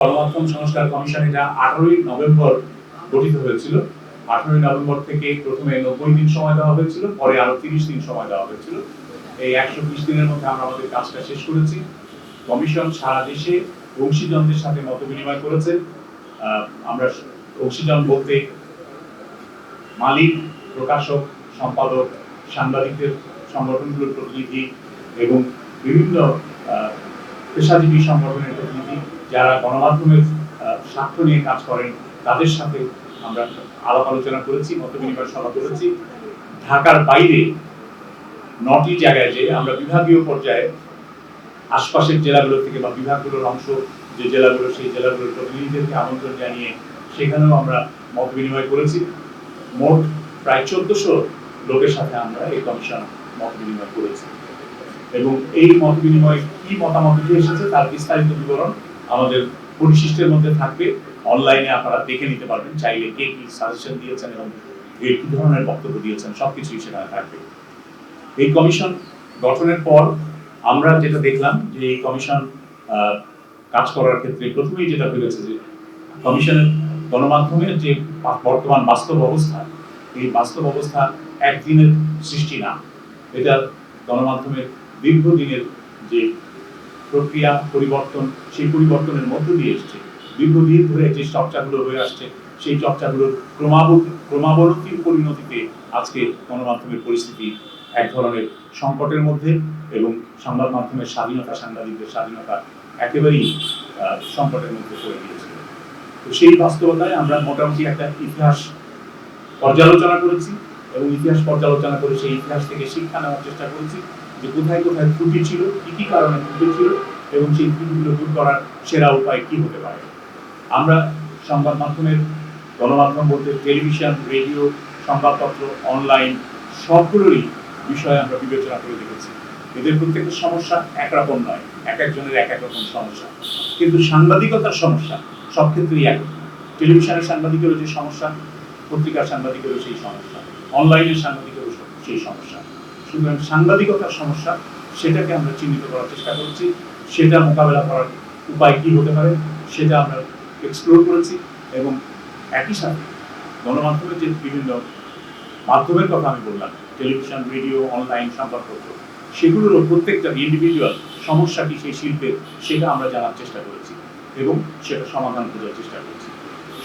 গণমাধ্যম সংস্কার কমিশন এটা আঠারোই নভেম্বর গঠিত হয়েছিল। আঠারোই নভেম্বর থেকে প্রথমে নব্বই দিন সময় দেওয়া হয়েছিল, পরে আরও তিরিশ দিন সময় দেওয়া হয়েছিল। এই একশো বিশ দিনের মধ্যে আমরা আমাদের কাজটা শেষ করেছি। কমিশন সারা দেশে অংশীজনদের সাথে মত বিনিময় করেছে। আমরা অংশীজন বলতে মালিক, প্রকাশক, সম্পাদক, সাংবাদিকদের সংগঠনগুলোর প্রতিনিধি এবং বিভিন্ন পেশাজীবী সংগঠনের প্রতিনিধি যারা গণমাধ্যমের স্বার্থ নিয়ে কাজ করেন, তাদের সাথে আমরা আলাপ আলোচনা করেছি, মত বিনিময় সভা করেছি। ঢাকার বাইরে নটি জায়গায় যে আমরা বিভাগীয় পর্যায়ে আশপাশের জেলাগুলো থেকে বা বিভাগগুলোর অংশ, যে জেলাগুলো, সেই জেলাগুলোর প্রতিনিধিদেরকে আমন্ত্রণ জানিয়ে সেখানেও আমরা মত বিনিময় করেছি। মোট প্রায় চোদ্দশো লোকের সাথে আমরা এই কমিশন মত বিনিময় করেছি। এবং এই মত বিনিময় কি মতামত এসেছে তার বিস্তারিত বিবরণ আমাদের পরিশিষ্টের মধ্যে থাকবে। অনলাইনে আপনারা দেখে নিতে পারবেন চাইলে কে কি সাজেশন দিয়েছেন এবং কে ধরনের বক্তব্য দিয়েছেন, সবকিছুই সেখানে থাকবে। এই কমিশন গঠনের পর আমরা যেটা দেখলাম যে এই কমিশন কাজ করার ক্ষেত্রে প্রথমেই যেটা ভেবেছে যে কমিশনের গণমাধ্যমের যে বর্তমান বাস্তব অবস্থা, এই বাস্তব অবস্থা একদিনের সৃষ্টি না। এটা গণমাধ্যমের দীর্ঘদিনের যে প্রক্রিয়া, পরিবর্তন, সেই পরিবর্তনের মধ্য দিয়ে এসছে। দীর্ঘদিন ধরে যে চর্চাগুলো হয়ে আসছে, সেই চর্চাগুলোর ক্রমাবর্তী ক্রমাবর্তীর পরিণতিতে আজকে গণমাধ্যমের পরিস্থিতি এক ধরনের সংকটের মধ্যে এবং সংবাদ মাধ্যমের স্বাধীনতা, সাংবাদিকদের স্বাধীনতা একেবারেই সংকটের মধ্যে পড়ে গিয়েছিল তো সেই বাস্তবতায় আমরা মোটামুটি একটা ইতিহাস পর্যালোচনা করেছি এবং ইতিহাস পর্যালোচনা করে সেই ইতিহাস থেকে শিক্ষা নেওয়ার চেষ্টা করেছি। যে কোথায় কোথায় ত্রুটি ছিল, কি কি কারণে ত্রুটি ছিল এবং সেই ত্রুটিগুলো দূর করার সেরা উপায় কি হতে পারে? আমরা সংবাদ মাধ্যমের, গণমাধ্যম বলতে টেলিভিশন, রেডিও, সংবাদপত্র, অনলাইন সবগুলোরই বিষয়ে আমরা বিবেচনা করে দেখেছি। এদের প্রত্যেকটা সমস্যা একরকম নয়, এক একজনের এক এক রকম সমস্যা। কিন্তু সাংবাদিকতার সমস্যা সব ক্ষেত্রেই এক। টেলিভিশনের সাংবাদিকেরও যে সমস্যা, পত্রিকার সাংবাদিকেরও সেই সমস্যা, অনলাইনের সাংবাদিকেরও সেই সমস্যা। সাংবাদিকতার সমস্যা, সেটাকে আমরা চিহ্নিত করার চেষ্টা করছি। সেটা মোকাবেলা করার উপায় কি হতে পারে, সেটা আমরা এক্সপ্লোর করেছি এবং একই সাথে গণমাধ্যমের যে বিভিন্ন মাধ্যমের কথা আমি বললাম টেলিভিশন রেডিও অনলাইন সংবাদপত্র সেগুলোরও প্রত্যেকটা ইন্ডিভিজুয়াল সমস্যা কি সেই শিল্পের, সেটা আমরা জানার চেষ্টা করেছি এবং সেটা সমাধান খোঁজার চেষ্টা করেছি।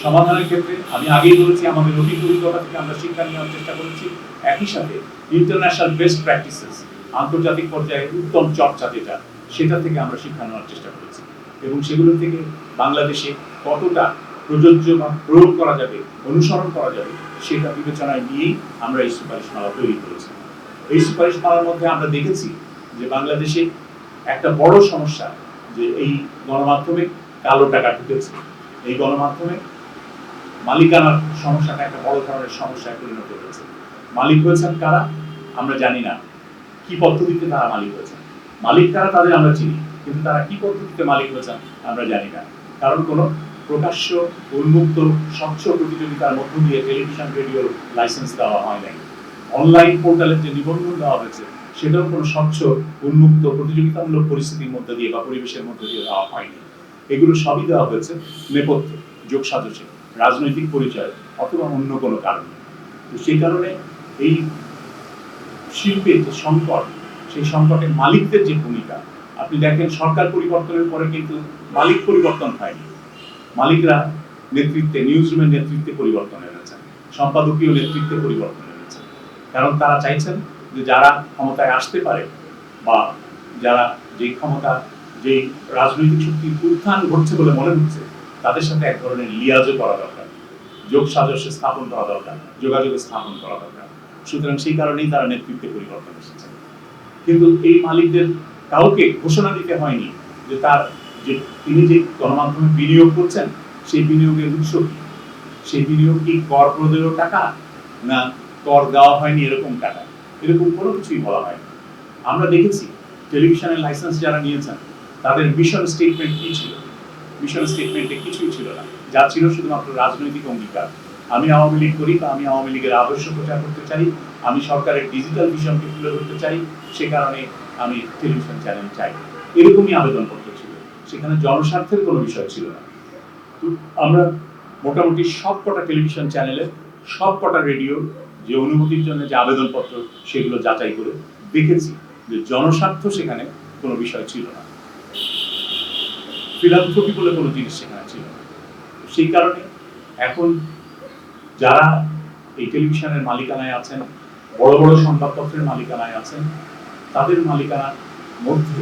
সমাধানের ক্ষেত্রে আমি আগেই বলেছি, আমাদের অতীত অভিজ্ঞতা থেকে আমরা শিক্ষা নেওয়ার চেষ্টা করেছি। একই সাথে ইন্টারন্যাশনাল বেস্ট প্র্যাকটিসেস আন্তর্জাতিক পর্যায়ে উত্তম চর্চা যেটা, সেটা থেকে আমরা শিক্ষা নেওয়ার চেষ্টা করেছি। এবং সেগুলো থেকে বাংলাদেশে কতটা প্রযোজ্য বা প্রয়োগ করা যাবে, অনুসরণ করা যাবে, সেটা বিবেচনায় নিয়েই আমরা এই সুপারিশমালা তৈরি করেছি। এই সুপারিশমালার মধ্যে আমরা দেখেছি যে বাংলাদেশে একটা বড় সমস্যা যে এই গণমাধ্যমে কালো টাকা ঢুকেছে। এই গণমাধ্যমে মালিকানার সমস্যাটা একটা বড় ধরনের সমস্যায় পরিণত হয়েছে। মালিক হয়েছেন কারা? আমরা জানি না। কি পদ্ধতিতে তারা মালিক হয়েছেন? মালিক কারা তাদের আমরা চিনি, কিন্তু তারা কি পদ্ধতিতে মালিক হয়েছেন আমরা জানি না। কারণ কোনো প্রকাশ্য উন্মুক্ত স্বচ্ছ প্রতিযোগিতার মধ্য দিয়ে টেলিভিশন রেডিওর লাইসেন্স দেওয়া হয় নাই। অনলাইন পোর্টালের যে নিবন্ধন দেওয়া হয়েছে, সেটাও কোনো স্বচ্ছ, উন্মুক্ত, প্রতিযোগিতামূলক পরিস্থিতির মধ্যে দিয়ে বা পরিবেশের মধ্যে দিয়ে দেওয়া হয়নি। এগুলো সবই দেওয়া হয়েছে নেপথ্যে যোগ সাজসে রাজনৈতিক পরিচয় অথবা অন্য কোনো কারণে। তো সেই কারণে এই শিল্পের যে সংকট, সেই সংকটে মালিকদের যে ভূমিকা, আপনি দেখেন সরকার পরিবর্তনের পরে কিন্তু মালিক পরিবর্তন হয়নি। মালিকরা নেতৃত্বে নিউজ রুমের নেতৃত্বে পরিবর্তন এনেছেন। সম্পাদকীয় নেতৃত্বে পরিবর্তন এনেছেন। কারণ তারা চাইছেন যে যারা ক্ষমতায় আসতে পারে বা যারা যে ক্ষমতা যে রাজনৈতিক শক্তির উত্থান ঘটছে বলে মনে হচ্ছে তাদের সাথে এক ধরনের লিয়াজও করা দরকার। যোগ সাজস্য স্থাপন করা দরকার, যোগাযোগ স্থাপন করা দরকার। সুতরাং সেই কারণেই তারা নেতৃত্বে পরিবর্তন এসেছে। কিন্তু এই মালিকদের কাউকে ঘোষণা দিতে হয়নি যে তার যে তিনি যে গণমাধ্যমে বিনিয়োগ করছেন, সেই বিনিয়োগের উৎস কি? সেই বিনিয়োগ কি কর প্রদেয় টাকা না কর দেওয়া হয়নি এরকম টাকা? এরকম কোনো কিছুই বলা হয়নি। আমরা দেখেছি, টেলিভিশনের লাইসেন্স যারা নিয়েছেন, তাদের মিশন স্টেটমেন্ট কি ছিল? মিশন স্টেটমেন্টে কিছুই ছিল না। যা ছিল শুধুমাত্র রাজনৈতিক অঙ্গীকার। আমি আওয়ামী লীগ করি বা আমি আওয়ামী লীগের আদর্শ প্রচার করতে চাই, আমি সরকারের ডিজিটাল মিশনকে তুলে ধরতে চাই, সে কারণে আমি টেলিভিশন চ্যানেল চাই। এরকমই আবেদনপত্র ছিল। সেখানে জনস্বার্থের কোনো বিষয় ছিল না। আমরা মোটামুটি সব কটা টেলিভিশন চ্যানেলে সব কটা রেডিও যে অনুমতির জন্য যে আবেদনপত্র, সেগুলো যাচাই করে দেখেছি যে জনস্বার্থ সেখানে কোনো বিষয় ছিল না। ফিলান্থ্রপি বলে কোনো জিনিস সেখানে ছিল সেই কারণে এখন যারা এই টেলিভিশনের মালিকানায় আছেন, বড় বড় সংবাদপত্রের মালিকানায় আছেন, তাদের মালিকানার মধ্যে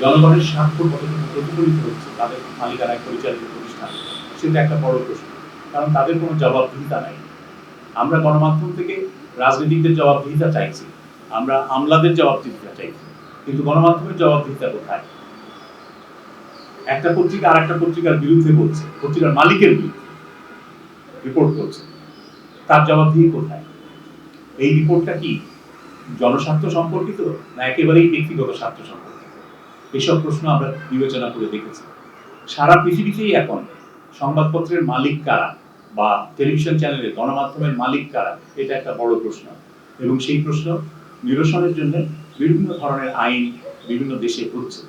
জনগণের স্বার্থ কতটুকু প্রতিফলিত হচ্ছে, তাদের মালিকানায় পরিচালিত প্রতিষ্ঠান, সেটা একটা বড় প্রশ্ন। কারণ তাদের কোনো জবাবদিহিতা নাই। আমরা গণমাধ্যম থেকে রাজনীতিকদের জবাবদিহিতা চাইছি, আমরা আমলাদের জবাবদিহিতা চাইছি, কিন্তু গণমাধ্যমের জবাবদিহিতা কোথায়? একটা পত্রিকা আর একটা পত্রিকার বিরুদ্ধে বলছে, পত্রিকার মালিকের বিরুদ্ধে রিপোর্ট করছে। তার জবাবদিহি কোথায়? এই রিপোর্টটা কি জনস্বার্থ সম্পর্কিত না একেবারেই ব্যক্তিগত স্বার্থ সম্পর্কিত? এসব প্রশ্ন আমরা বিবেচনা করে দেখেছি। সারা পৃথিবীতেই এখন সংবাদপত্রের মালিক কারা বা টেলিভিশন চ্যানেলের গণমাধ্যমের মালিক কারা, এটা একটা বড় প্রশ্ন। এবং সেই প্রশ্ন নিরসনের জন্য বিভিন্ন ধরনের আইন বিভিন্ন দেশে হচ্ছে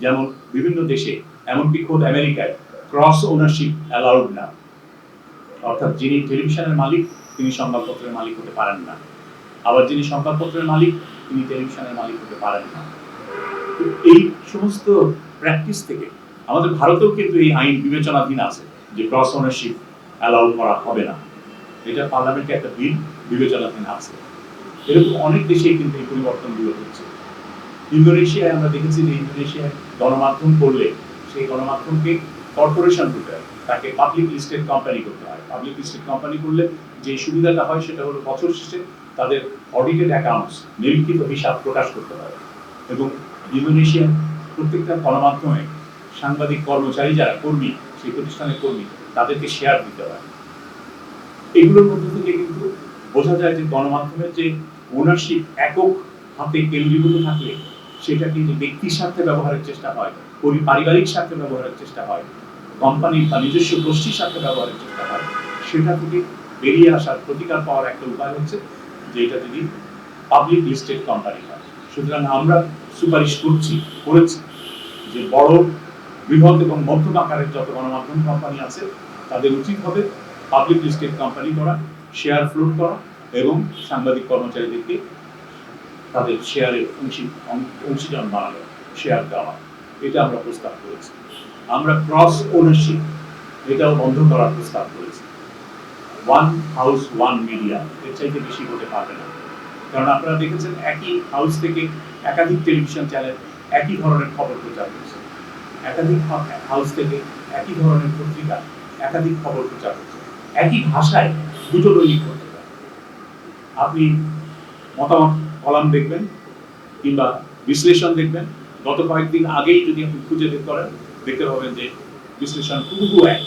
যেমন বিভিন্ন দেশে এমনকি খোদ আমেরিকায় ক্রস ওনারশিপ অ্যালাউড না। অর্থাৎ যিনি টেলিভিশনের মালিক, তিনি সংবাদপত্রের মালিক হতে পারেন না। আবার যিনি সংবাদপত্রের মালিক, তিনি টেলিভিশনের মালিক হতে পারেন না। এই সমস্ত প্র্যাকটিস থেকে আমাদের ভারতেও কিন্তু এই আইন বিবেচনাধীন আছে যে ক্রস ওনারশিপ অ্যালাউ করা হবে না। এটা পার্লামেন্টে একটা বিল বিবেচনাধীন আছে। এরকম অনেক দেশেই কিন্তু এই পরিবর্তনগুলো হচ্ছে। ইন্দোনেশিয়ায় আমরা দেখেছি যে ইন্দোনেশিয়ায় গণমাধ্যম করলে সেই গণমাধ্যমকে কর্পোরেশন করতে হয়, তাকে পাবলিক লিস্টেড কোম্পানি করতে হয়। পাবলিক লিস্টেড কোম্পানি করলে যে সুবিধাটা হয় সেটা হলো বছর শেষে তাদের অডিটেড অ্যাকাউন্টস নিরীক্ষিত হিসাব প্রকাশ করতে হয়। এবং ইন্দোনেশিয়ার প্রত্যেকটা গণমাধ্যমে সাংবাদিক কর্মচারী যারা কর্মী, সেই প্রতিষ্ঠানের কর্মী, তাদেরকে শেয়ার দিতে হয়। এগুলোর মধ্যে থেকে কিন্তু বোঝা যায় যে গণমাধ্যমের যে ওনারশিপ একক হাতে কেন্দ্রীভূত থাকলে সেটা কিন্তু ব্যক্তির স্বার্থে ব্যবহারের চেষ্টা হয় পরি পারিবারিক স্বার্থে ব্যবহারের চেষ্টা হয় কোম্পানি বা নিজস্ব গোষ্ঠীর স্বার্থে ব্যবহারের চেষ্টা হয়, সেটা থেকে বেরিয়ে আসার প্রতিকার পাওয়ার একটা উপায় হচ্ছে যে এটা যদি পাবলিক লিস্টেড কোম্পানি হয়। সুতরাং আমরা সুপারিশ করছি, করেছি যে বড়, বৃহৎ এবং মধ্যম আকারের যত গণমাধ্যম কোম্পানি আছে, তাদের উচিত হবে পাবলিক লিস্টেড কোম্পানি করা শেয়ার ফ্লোট করা এবং সাংবাদিক কর্মচারীদেরকে তাদের শেয়ারের অংশীদার বানানো শেয়ার দেওয়া। এটা আমরা প্রস্তাব করেছি। আমরা ক্রস ওনারশিপ এটাও বন্ধ করার প্রস্তাব করেছি। ওয়ান হাউস ওয়ান মিডিয়া এর চাইতে বেশি হতে পারবে না। কারণ আপনারা দেখেছেন একই হাউস থেকে একাধিক টেলিভিশন চ্যানেল একই ধরনের খবর প্রচার করছে। একাধিক হাউস থেকে একই ধরনের পত্রিকা একাধিক খবর প্রচার করছে। একই ভাষায় দুটো দৈনিক পত্রিকা। আপনি মতামত, কলাম দেখবেন কিংবা বিশ্লেষণ দেখবেন। গত কয়েকদিন আগেই যদি আপনি খুঁজে বের করেন, দেখতে পাবেন যে বিশ্লেষণ হুবহু এক।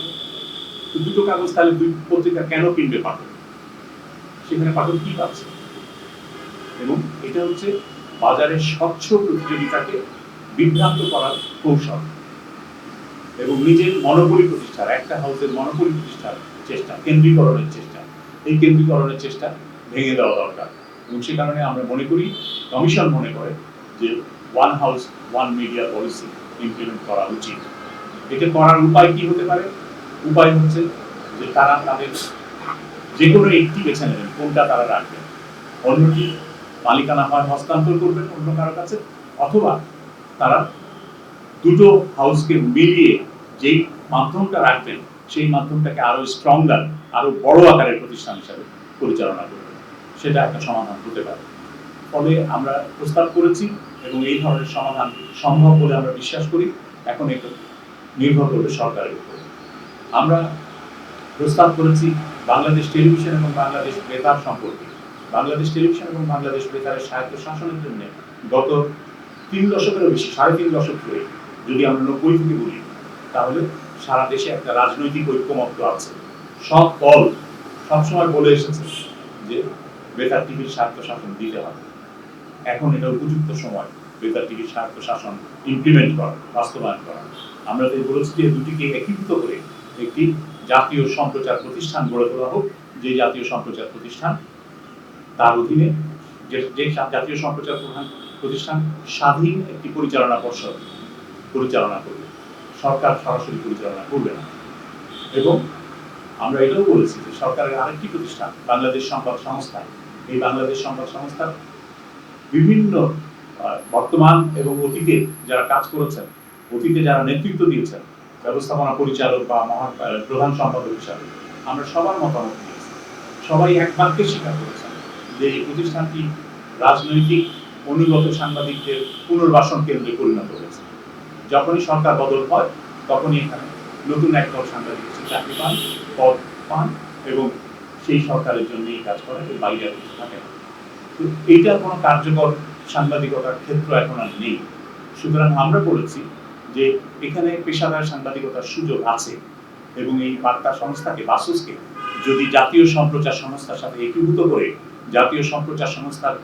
দুটো কাগজ তাহলে দুই পত্রিকা কেন কিনবে পাঠক? সেখানে পাঠক কি পাচ্ছে? এবং এটা হচ্ছে বাজারের স্বচ্ছ প্রতিযোগিতাকে বিভ্রান্ত করার কৌশল এবং নিজের মনোপলি প্রতিষ্ঠার, একটা হাউসের মনোপলি প্রতিষ্ঠার চেষ্টা, কেন্দ্রীকরণের চেষ্টা। এই কেন্দ্রীকরণের চেষ্টা ভেঙে দেওয়া দরকার। এবং সে কারণে আমরা মনে করি, কমিশন মনে করে যে one house one media policy implement করা উচিত। এটা করার উপায় কি হতে পারে? উপায় হচ্ছে যে তারা তাদের যে কোনো একটি বেছে নেবেন, কোনটা তারা রাখবেন। অন্যটি মালিকানা হয় হস্তান্তর করবেন অন্য কারও কাছে, অথবা তারা দুটো হাউসকে মিলিয়ে যেই মাধ্যমটা রাখবেন, সেই মাধ্যমটাকে আরও স্ট্রঙ্গার আরও বড় আকারের প্রতিষ্ঠান হিসাবে পরিচালনা করবেন। সেটা একটা সমাধান হতে পারে। ফলে আমরা প্রস্তাব করেছি এবং এই ধরনের সমাধান সম্ভব বলে আমরা বিশ্বাস করি, এখন একটু নির্ভর করবে সরকারের উপর। আমরা প্রস্তাব করেছি বাংলাদেশ টেলিভিশন এবং বাংলাদেশ বেতার সম্পর্কে। বাংলাদেশ টেলিভিশন এবং বাংলাদেশ বেতারের স্বায়ত্ত শাসনের জন্য গত তিন দশকেরও বেশি, সাড়ে তিন দশক ধরে যদি আমরা নব্বই থেকে বলি, তাহলে সারা দেশে একটা রাজনৈতিক ঐক্যমত্য আছে। সব দল সবসময় বলে এসেছে যে বেতার, টিভির স্বার্থ শাসন দিতে হবে। এখন এটা উপযুক্ত সময়। বেতার টিভির স্বার্থ শাসন ইমপ্লিমেন্ট করা, বাস্তবায়ন করা। আমরা তাই বলেছি যে দুটিকে একীভূত করে একটি জাতীয় সম্প্রচার প্রতিষ্ঠান গড়ে তোলা হোক, যে জাতীয় সম্প্রচার প্রতিষ্ঠান, তার অধীনে যে যে জাতীয় সম্প্রচার প্রধান প্রতিষ্ঠান, স্বাধীন একটি পরিচালনা পর্ষদ পরিচালনা করবে। সরকার সরাসরি পরিচালনা করবে না। এবং আমরা এটাও বলেছি যে সরকারের আরেকটি প্রতিষ্ঠান, বাংলাদেশ সংবাদ সংস্থা। এই বাংলাদেশ সংবাদ সংস্থার বিভিন্ন বর্তমান এবং অতীতে যারা কাজ করেছেন, অতীতে যারা নেতৃত্ব দিয়েছেন, ব্যবস্থাপনা পরিচালক বা মহা প্রধান সম্পাদক হিসাবে আমরা সবার মতামত নিয়েছি সবাই এক বাক্যে স্বীকার করেছেন যে এই প্রতিষ্ঠানটি রাজনৈতিক, অনুগত সাংবাদিকদের পুনর্বাসন কেন্দ্রে পরিণত হয়েছে। যখনই সরকার বদল হয়, তখনই এখানে নতুন এক দল সাংবাদিক চাকরি পান, পদ পান এবং সেই সরকারের জন্যই কাজ করেন, এর বাইরে থাকে তো এইটা কোনো কার্যকর সাংবাদিকতার ক্ষেত্র এখন আর নেই। সুতরাং আমরা বলেছি যে এখানে পেশাদার সাংবাদিকতার সুযোগ আছে এবং এই বার্তা সংস্থাকে, বাসসকে যদি জাতীয় সম্প্রচার সংস্থার সাথে একীভূত করে, জাতীয় সম্প্রচার সংস্থার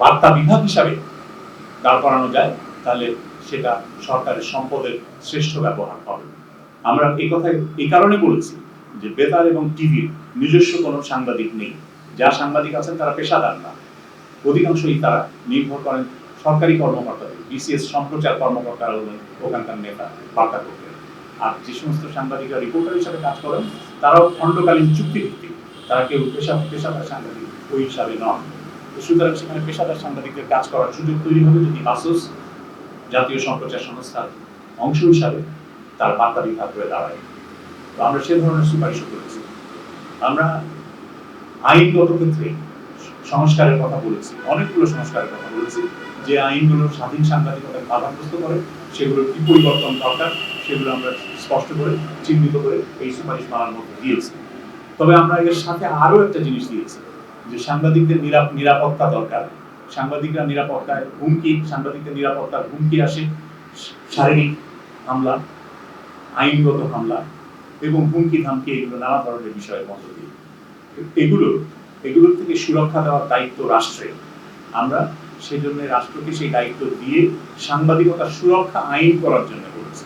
বার্তা বিভাগ হিসাবে দাঁড় করানো যায়, তাহলে সেটা সরকারের সম্পদের শ্রেষ্ঠ ব্যবহার হবে। আমরা এই কথা এই কারণে বলেছি যে বেতার এবং টিভির নিজস্ব কোনো সাংবাদিক নেই। যা সাংবাদিক আছেন তারা পেশাদার না। অধিকাংশই তারা নির্ভর করেন সরকারি কর্মকর্তাদের বিসিএস সম্প্রচার কর্মকর্তারা ওখানকার নেতা, বার্তা করতে আর যে সমস্ত সাংবাদিকরা, রিপোর্টার হিসাবে কাজ করেন, তারাও খণ্ডকালীন চুক্তিভিত্তিক। তারা কেউ পেশা পেশাদার সাংবাদিক ওই হিসাবে নন। সুতরাং সেখানে পেশাদার সাংবাদিকদের কাজ করার সুযোগ তৈরি হবে যদি বাসস জাতীয় সম্প্রচার সংস্থার অংশ হিসাবে তার বার্তা বিভাগ হয়ে দাঁড়ায়। তো আমরা সে ধরনের সুপারিশ করেছি। আমরা আইনগত ক্ষেত্রে সংস্কারের কথা বলেছি, অনেকগুলো সংস্কারের কথা বলেছি। যে আইনগুলো স্বাধীন সাংবাদিকতাকে বাধাগ্রস্ত করে সেগুলোর কি পরিবর্তন দরকার, সেগুলো আমরা স্পষ্ট করে, চিহ্নিত করে এই সুপারিশ মানার মধ্যে দিয়েছি। তবে আমরা এর সাথে আরও একটা জিনিস দিয়েছি, যে সাংবাদিকদের নিরাপ- নিরাপত্তা দরকার। সাংবাদিকরা নিরাপত্তায় হুমকি, সাংবাদিকদের নিরাপত্তার হুমকি আসে, শারীরিক হামলা, আইনগত হামলা এবং হুমকি ধামকি এগুলো নানা ধরনের বিষয়ের মধ্য দিয়ে। এগুলো এগুলোর থেকে সুরক্ষা দেওয়ার দায়িত্ব রাষ্ট্রের। আমরা সেজন্য রাষ্ট্রকে সেই দায়িত্ব দিয়ে সাংবাদিকতার সুরক্ষা আইন করার জন্য করেছি।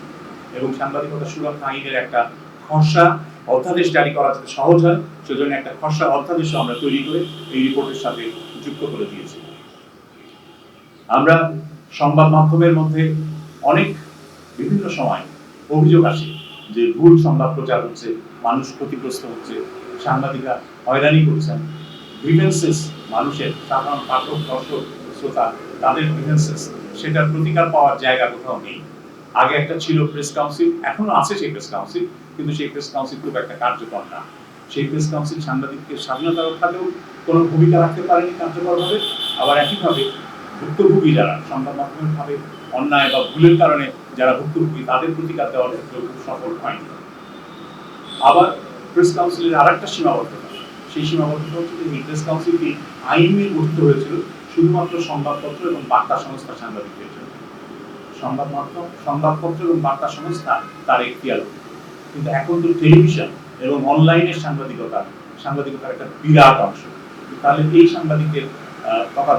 এবং সাংবাদিকতা সুরক্ষা আইনের একটা খসড়া অধ্যাদেশ জারি করা যাতে সহজ হয়, সেজন্য একটা খসড়া অধ্যাদেশ আমরা তৈরি করে এই রিপোর্টের সাথে যুক্ত করে দিয়েছি। আমরা সংবাদ মাধ্যমের মধ্যে অনেক বিভিন্ন সময় অভিযোগ আসে যে ভুল সংবাদ প্রচার হচ্ছে, মানুষ ক্ষতিগ্রস্ত হচ্ছে, সাংবাদিকরা হয়রানি করছেন। গ্রিভেন্সেস মানুষের সাধারণ পাঠক, দর্শক, শ্রোতা, তাদের গ্রিভেন্সেস সেটার প্রতিকার পাওয়ার জায়গা কোথাও নেই। আগে একটা ছিল প্রেস কাউন্সিল এখনও আছে সেই প্রেস কাউন্সিল কিন্তু সেই প্রেস কাউন্সিল খুব একটা কার্যকর না। সেই প্রেস কাউন্সিল সাংবাদিকদের স্বাধীনতা রক্ষাতেও কোনো ভূমিকা রাখতে পারেনি কার্যকরভাবে, আবার একইভাবে ভুক্তভোগী যারা সংবাদ মাধ্যমের ভাবে অন্যায় বা ভুলের কারণে যারা ভুক্তভোগী, তাদের প্রতিকার দেওয়ার ক্ষেত্রেও সফল হয়নি। আবার প্রেস কাউন্সিলের আর একটা সীমাবদ্ধতা সেই সীমাবদ্ধতা হচ্ছে যে প্রেস কাউন্সিলটি আইনে গঠিত হয়েছিল, শুধুমাত্র সংবাদপত্র এবং বার্তা সংস্থা সাংবাদিকদের জন্য সংবাদ মাধ্যম সংবাদপত্র এবং বার্তা সংস্থা তার এখতিয়ার। কিন্তু এখন তো টেলিভিশন এবং অনলাইনের সাংবাদিকতা সাংবাদিকতার একটা বিরাট অংশ। তাহলে এই সাংবাদিকের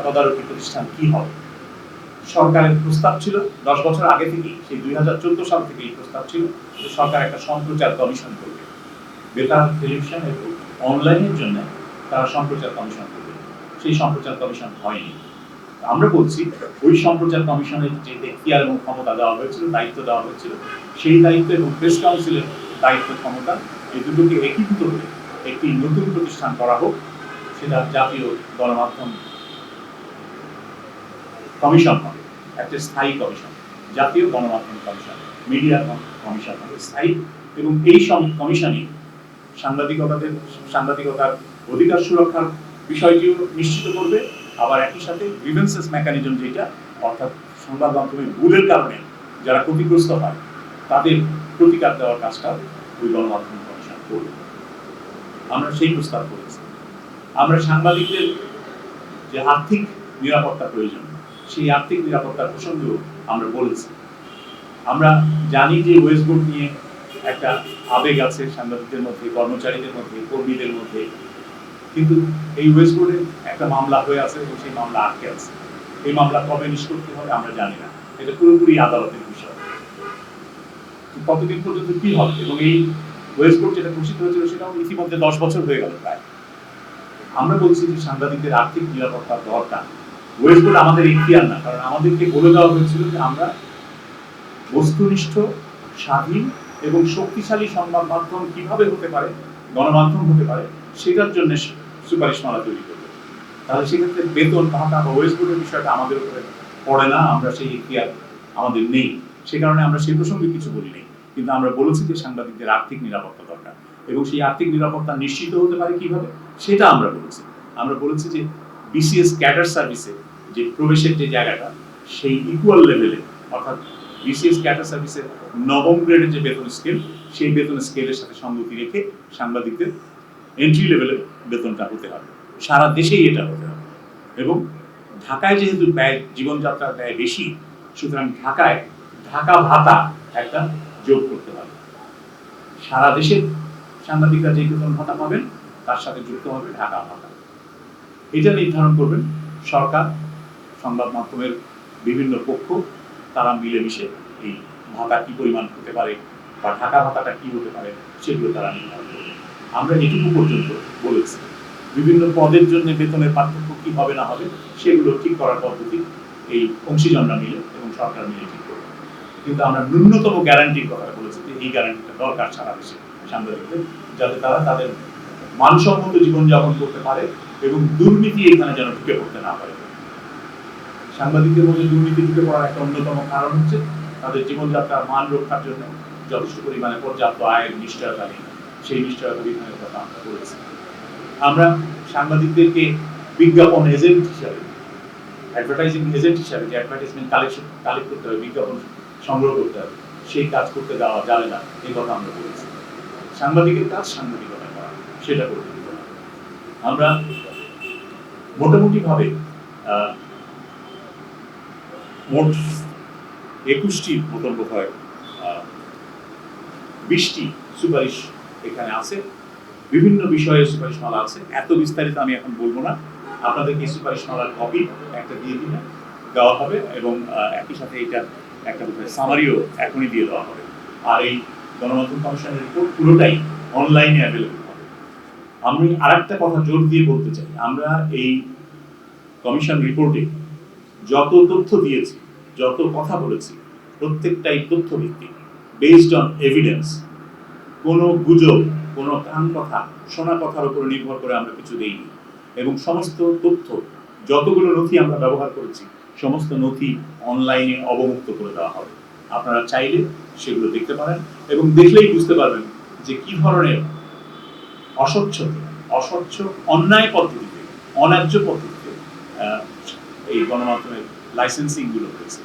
তদারকি প্রতিষ্ঠান কি হবে? সরকারের প্রস্তাব ছিল, দশ বছর আগে থেকেই, সেই দুই হাজার চোদ্দ সাল থেকে এই প্রস্তাব ছিল সরকার একটা সম্প্রচার কমিশন করবে। বেতার, টেলিভিশন এবং অনলাইনের জন্য তারা সম্প্রচার কমিশন করবে। সেই সম্প্রচার কমিশন হয়নি। আমরা বলছি, ওই সম্প্রচার কমিশনের যে এখতিয়ার এবং ক্ষমতা দেওয়া হয়েছিল, দায়িত্ব দেওয়া হয়েছিল, সেই দায়িত্ব এবং প্রেস কাউন্সিলের দায়িত্ব ক্ষমতা এই দুটোকে একীভূত করে একটি নতুন প্রতিষ্ঠান করা হোক, সেটা জাতীয় গণমাধ্যম কমিশন হবে, একটা স্থায়ী কমিশন, জাতীয় গণমাধ্যম কমিশন মিডিয়া কমিশন হবে, স্থায়ী। এবং এই সম- কমিশনই সাংবাদিকতাদের সাংবাদিকতার অধিকার সুরক্ষার বিষয়টিও নিশ্চিত করবে। আবার একই সাথে গ্রিভেন্সেস মেকানিজম যেটা, অর্থাৎ সংবাদ মাধ্যমে ভুলের কারণে যারা ক্ষতিগ্রস্ত হয়, তাদের প্রতিকার দেওয়ার কাজটা ওই গণমাধ্যম কমিশন করবে। আমরা সেই প্রস্তাব করেছি। আমরা সাংবাদিকদের যে আর্থিক নিরাপত্তা প্রয়োজন, সেই আর্থিক নিরাপত্তার প্রসঙ্গেও আমরা বলেছি। আমরা জানি যে ওয়েস্ট বোর্ড নিয়ে একটা আবেগ আছে সাংবাদিকদের মধ্যে, কর্মচারীদের মধ্যে, কর্মীদের মধ্যে। কিন্তু এই ওয়েস্ট বোর্ডে একটা মামলা হয়ে আছে এবং সেই মামলা আটকে আছে। এই মামলা কবে নিষ্পত্তি হবে আমরা জানি না। এটা পুরোপুরি আদালতের বিষয়। কতদিন পর্যন্ত কি হবে? এবং এই ওয়েস্ট বোর্ড যেটা ঘোষিত হয়েছিল সেটাও ইতিমধ্যে দশ বছর হয়ে গেল প্রায়। আমরা বলছি যে সাংবাদিকদের আর্থিক নিরাপত্তার দরকার। ওয়েস্ট বোর্ড আমাদের ইখতিয়ার না, কারণ আমাদেরকে বলে দেওয়া হয়েছিল যে আমরা বস্তুনিষ্ঠ, স্বাধীন এবং শক্তিশালী সংবাদ মাধ্যম কীভাবে হতে পারে, গণমাধ্যম হতে পারে, সেটার জন্য সুপারিশমালা তৈরি করবে। তাহলে সেক্ষেত্রে বেতন, ভাতা বা ওয়েস্ট বোর্ডের বিষয়টা আমাদের উপরে পড়ে না, আমরা সেই ইতিহাস আমাদের নেই। সে কারণে আমরা সেই প্রসঙ্গে কিছু বলি নেই। কিন্তু আমরা বলেছি যে সাংবাদিকদের আর্থিক নিরাপত্তা দরকার। এবং সেই আর্থিক নিরাপত্তা নিশ্চিত হতে পারে কীভাবে, সেটা আমরা বলেছি। আমরা বলেছি যে বিসিএস ক্যাডার সার্ভিসে যে প্রবেশের যে জায়গাটা, সেই ইকুয়াল লেভেলে অর্থাৎ বিসিএস ক্যাডার সার্ভিসের নবম গ্রেডের যে বেতন স্কেল সেই বেতন স্কেলের সাথে সঙ্গতি রেখে সাংবাদিকদের এন্ট্রি লেভেলে বেতনটা হতে হবে। সারা দেশেই এটা হতে হবে। এবং ঢাকায় যেহেতু ব্যয়, জীবনযাত্রার ব্যয় বেশি, সুতরাং ঢাকায় ঢাকা ভাতা একটা যোগ করতে হবে। সারা দেশের সাংবাদিকরা যে বেতন ভাতা পাবেন, তার সাথে যুক্ত হবে ঢাকা ভাতা। এটা নির্ধারণ করবেন সরকার, সংবাদ মাধ্যমের বিভিন্ন পক্ষ তারা মিলেমিশে এই ভাতা কি পরিমাণ হতে পারে বা ঢাকা ভাতাটা কি হতে পারে, সেগুলো তারা নির্ধারণ করবে। আমরা এটুকু পর্যন্ত বলেছি। বিভিন্ন পদের জন্য বেতনের পার্থক্য কি হবে না হবে, সেগুলো ঠিক করার পদ্ধতি এই অংশীজনরা মিলে এবং সরকার মিলে ঠিক করবে। কিন্তু আমরা ন্যূনতম গ্যারান্টির কথা বলেছি যে এই গ্যারান্টিটা দরকার সারা দেশে সাংবাদিকদের, যাতে তারা তাদের মানসম্মত জীবনযাপন করতে পারে এবং দুর্নীতি এখানে যেন ঢুকে পড়তে না পারে। সাংবাদিকদের মধ্যে দুর্নীতি ঢুকে পড়ার একটা অন্যতম কারণ হচ্ছে তাদের জীবনযাত্রার মান রক্ষার জন্য যথেষ্ট পরিমাণে পর্যাপ্ত আয়ের নিশ্চয়তা নেই। সেই নিশ্চয়তা বিধানের কথা আমরা বলেছি। আমরা সাংবাদিকদেরকে বিজ্ঞাপন এজেন্ট হিসাবে অ্যাডভার্টাইজিং এজেন্ট হিসাবে যে অ্যাডভার্টাইজমেন্ট কালেকশন কালেক্ট করতে হবে, বিজ্ঞাপন সংগ্রহ করতে হবে, সেই কাজ করতে দেওয়া যাবে না, এই কথা আমরা বলেছি। সাংবাদিকের কাজ সাংবাদিকতা করা, সেটা করতে না আমরা মোটামুটিভাবে মোট একুশটি মতন বোধ হয় বিশটি সুপারিশ এখানে আছে। বিভিন্ন বিষয়ে সুপারিশমালা আছে। এত বিস্তারিত আমি এখন বলব না। আপনাদেরকে এই সুপারিশমালার কপি একটা দিয়ে দিলে দেওয়া হবে এবং একই সাথে এটা একটা সামারিও এখনই দিয়ে দেওয়া হবে। আর এই গণমাধ্যম কমিশনের রিপোর্ট পুরোটাই অনলাইনে অ্যাভেলেবল হবে। আমি আরেকটা কথা জোর দিয়ে বলতে চাই। আমরা এই কমিশন রিপোর্টে যত তথ্য দিয়েছি যত কথা বলেছি, প্রত্যেকটাই তথ্য ভিত্তিক বেসড অন এভিডেন্স কোনো গুজব, কোনো কান কথা শোনা কথার উপর নির্ভর করে আমরা কিছু দেইনি। এবং সমস্ত তথ্য, যতগুলো নথি আমরা ব্যবহার করেছি, সমস্ত নথি অনলাইনে অবমুক্ত করে দেওয়া হবে। আপনারা চাইলে সেগুলো দেখতে পারেন এবং দেখলেই বুঝতে পারবেন যে কি ধরনের অস্বচ্ছ অস্বচ্ছ অন্যায় পদ্ধতিতে, অন্যায্য পদ্ধতিতে এই গণমাধ্যমের লাইসেন্সিংগুলো হয়েছে।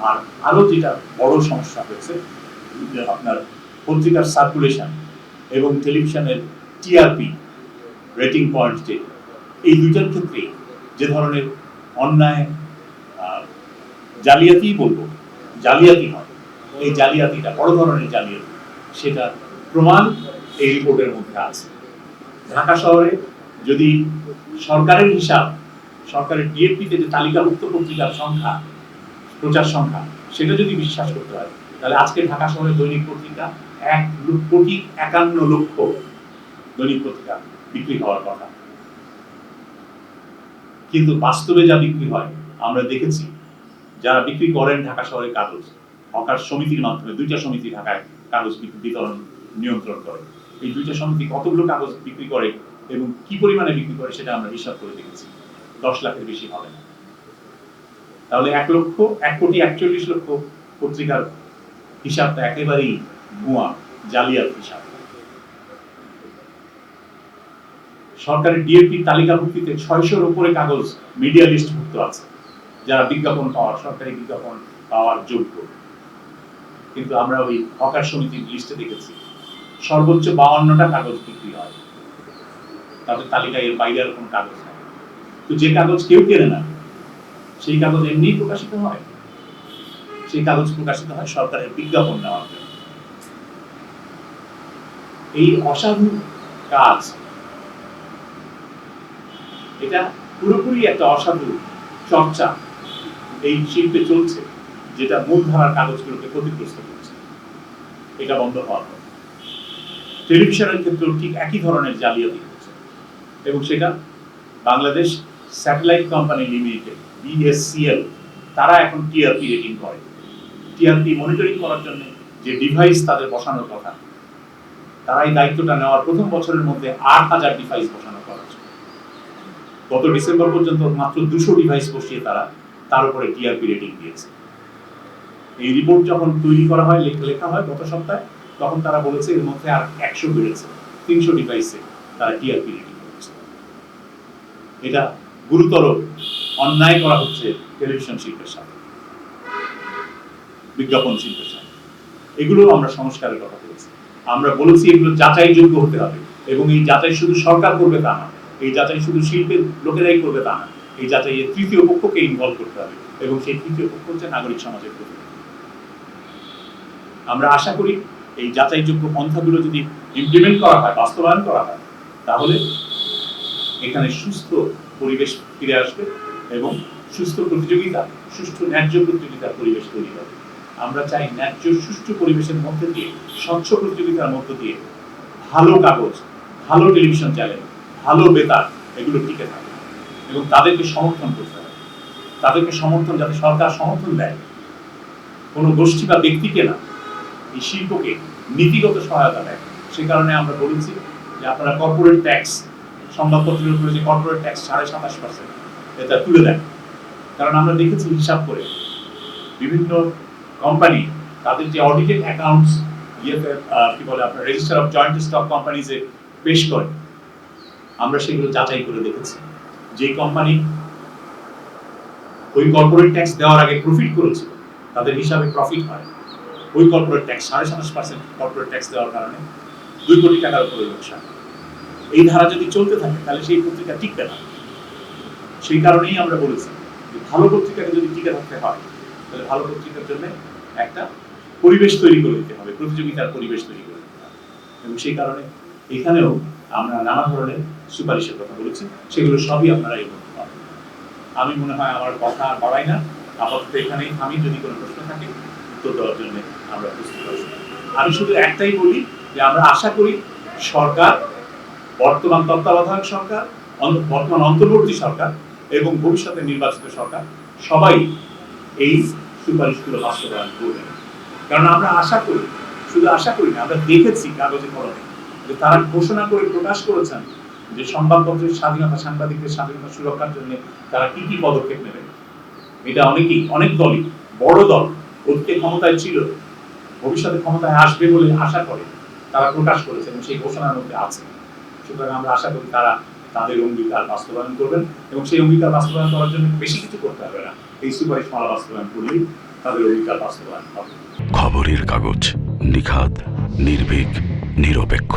আর আরও যেটা বড় সমস্যা হয়েছে আপনার পত্রিকার সার্কুলেশন এবং টেলিভিশনের টিআরপি রেটিং পয়েন্ট যে এই দুইটার ক্ষেত্রে যে ধরনের অন্যায় আহ, জালিয়াতি বলব জালিয়াতি হয় এই জালিয়াতিটা বড় ধরনের জালিয়াতি সেটা প্রমাণ এই রিপোর্টের মধ্যে আছে। ঢাকা শহরে যদি সরকারের হিসাব সরকারের ডিএপিতে যে তালিকাভুক্ত পত্রিকার সংখ্যা প্রচার সংখ্যা, সেটা যদি বিশ্বাস করতে হয়, তাহলে আজকে ঢাকা শহরে দৈনিক পত্রিকা এক কোটি একান্ন লক্ষ দৈনিক পত্রিকা বিক্রি হওয়ার কথা। কিন্তু বাস্তবে যা বিক্রি হয়, আমরা দেখেছি, যারা বিক্রি করেন ঢাকা শহরে কাগজ, হকার সমিতির মাধ্যমে, দুইটা সমিতি ঢাকায় কাগজ বিতরণ, নিয়ন্ত্রণ করে। এই দুইটা সমিতি কতগুলো কাগজ বিক্রি করে এবং কি পরিমাণে বিক্রি করে, সেটা আমরা হিসাব করে দেখেছি। দশ লাখের বেশি হবে না। তাহলে এক লক্ষ, এক কোটি একচল্লিশ লক্ষ পত্রিকার হিসাবটা একেবারেই ভুয়া, জালিয়াত হিসাব। সরকারের ডিএপি তালিকাভুক্তিতে ছয়শোর উপরে কাগজ মিডিয়া লিস্টভুক্ত আছে, যারা বিজ্ঞাপন পাওয়ার, সরকারি বিজ্ঞাপন পাওয়ার যোগ্য। কিন্তু আমরা ওই হকার সমিতির লিস্টে দেখেছি, সর্বোচ্চ বাউান্নটা কাগজ বিক্রি হয়। তাদের তালিকায় এর বাইরে আর কোনো কাগজ নেই। তো যে কাগজ কেউ কেনে না সেই কাগজ এমনি প্রকাশিত হয়? সেই কাগজ প্রকাশিত হয় সরকারের বিজ্ঞাপন নেওয়ার জন্য। এই অসাধু কাজ, এটা পুরোপুরি একটা অসাধু চর্চা এই শিল্পে চলছে, যেটা মূলধারার কাগজগুলোকে ক্ষতিগ্রস্ত করছে। এটা বন্ধ হওয়ার কথা। টেলিভিশনের ক্ষেত্রেও ঠিক একই ধরনের জালিয়াতি হচ্ছে। এবং সেটা Bangladesh satellite company limited BSCL তারা এখন টিআরপি রেটিং করে। টিআরপি মনিটরিং করার জন্য যে ডিভাইস তাদের বসানোর কথা তারা এই দায়িত্বটা নেওয়ার প্রথম বছরের মধ্যে আট হাজার ডিভাইস বসানোর কথা ছিল। গত ডিসেম্বর পর্যন্ত মাত্র দুশো ডিভাইস বসিয়ে তারা তার উপরে টিআরপি রেটিং দিয়েছে। এই রিপোর্ট যখন তৈরি করা হয়, লেখা হয় গত সপ্তাহে, তখন তারা বলেছে এর মধ্যে আর একশো বেড়েছে, তিনশো ডিভাইসে তারা টিআরপি রেটিং করেছে এটা গুরুতর অন্যায় করা হচ্ছে টেলিভিশন শিল্পের সাথে, বিজ্ঞাপন শিল্পের সাথে। এগুলো আমরা সংস্কারের কথা বলেছি। আমরা বলেছি এগুলো যাচাইযোগ্য হতে হবে এবং এই যাচাই শুধু সরকার করবে তা না এই যাচাই শুধু শিল্পের লোকেরাই করবে তা না এই যাচাইয়ে তৃতীয় পক্ষকে ইনভলভ করতে হবে এবং সেই তৃতীয় পক্ষ হচ্ছে নাগরিক সমাজের প্রতি আমরা আশা করি এই যাচাইযোগ্য পন্থাগুলো যদি ইমপ্লিমেন্ট করা হয়, বাস্তবায়ন করা হয়, তাহলে এখানে সুস্থ পরিবেশ ফিরে আসবে এবং সুস্থ প্রতিযোগিতা, সুষ্ঠু ন্যায্য প্রতিযোগিতার পরিবেশ তৈরি হবে। আমরা চাই ন্যায্য, সুষ্ঠু পরিবেশের মধ্যে দিয়ে, স্বচ্ছ প্রতিযোগিতার মধ্য দিয়ে ভালো কাগজ, ভালো টেলিভিশন চ্যানেল, ভালো বেতার এগুলো টিকে থাকে এবং তাদেরকে সমর্থন করতে হবে। তাদেরকে সমর্থন যাতে সরকার সমর্থন দেয়। কোনো গোষ্ঠী বা ব্যক্তিকে না, এই শিল্পকে নীতিগত সহায়তা দেয়। সে কারণে আমরা বলেছি যে আপনারা কর্পোরেট ট্যাক্স সংবাদপত্রের উপরে যে কর্পোরেট ট্যাক্স সাড়ে সাতাশ পার্সেন্ট এটা তুলে দেন কারণ আমরা দেখেছি হিসাব করে বিভিন্ন কোম্পানি তাদের যে অডিটেড অ্যাকাউন্টস ইয়েতে কি বলে আপনার রেজিস্টার অফ জয়েন্ট স্টক কোম্পানিজে পেশ করে। আমরা সেগুলো যাচাই করে দেখেছি। যে কোম্পানি ওই কর্পোরেট ট্যাক্স দেওয়ার আগে প্রফিট করেছিল তাদের হিসাবে প্রফিট হয়। ওই কর্পোরেট ট্যাক্স সাড়ে সাতাশ পার্সেন্ট কর্পোরেট ট্যাক্স দেওয়ার কারণে দুই কোটি টাকার উপরে লোকসান। এই ধারা যদি চলতে থাকে, তাহলে সেই পত্রিকা টিকবে না। সেই কারণেই আমরা বলেছি যে ভালো পত্রিকাকে যদি টিকে থাকতে হয়, তাহলে ভালো পত্রিকার জন্য একটা পরিবেশ তৈরি করে দিতে হবে, প্রতিযোগিতার পরিবেশ তৈরি করে দিতে হবে। এবং সেই কারণে এখানেও আমরা নানা ধরনের সুপারিশের কথা বলেছি, সেগুলো সবই আপনারা এই করতে পারবেন আমি মনে হয় আমার কথা আর বাড়াই না, আপাতত এখানেই আমি যদি কোনো প্রশ্ন থাকে, উত্তর দেওয়ার জন্য আমরা প্রস্তুত আছি। আমি শুধু একটাই বলি যে আমরা আশা করি সরকার বর্তমান তত্ত্বাবধায়ক সরকার বর্তমান অন্তর্বর্তী সরকার এবং ভবিষ্যতে নির্বাচিত সরকার, সবাই এই সুপারিশগুলো বাস্তবায়ন করবে। কারণ আমরা আশা করি, শুধু আশা করি না, আমরা দেখেছি কাগজে কলমে যে তারা ঘোষণা করে প্রকাশ করেছেন যে সংবাদপত্রের স্বাধীনতা, সাংবাদিকদের স্বাধীনতা সুরক্ষার জন্য তারা কি কি পদক্ষেপ নেবেন। এটা অনেকেই, অনেক দলই, বড় দল অতীতে ক্ষমতায় ছিল, ভবিষ্যতে ক্ষমতায় আসবে বলে আশা করে তারা প্রকাশ করেছে এবং সেই ঘোষণার মধ্যে আছে। সুতরাং আমরা আশা করি তারা তাদের অঙ্গীকার বাস্তবায়ন করবেন এবং সেই অঙ্গীকার বাস্তবায়ন করার জন্য বেশি কিছু করতে হবে না। এই সুপারিশ মালা বাস্তবায়ন করলেই তাদের অঙ্গীকার বাস্তবায়ন হবে। খবরের কাগজ নিখাদ, নির্ভীক, নিরপেক্ষ।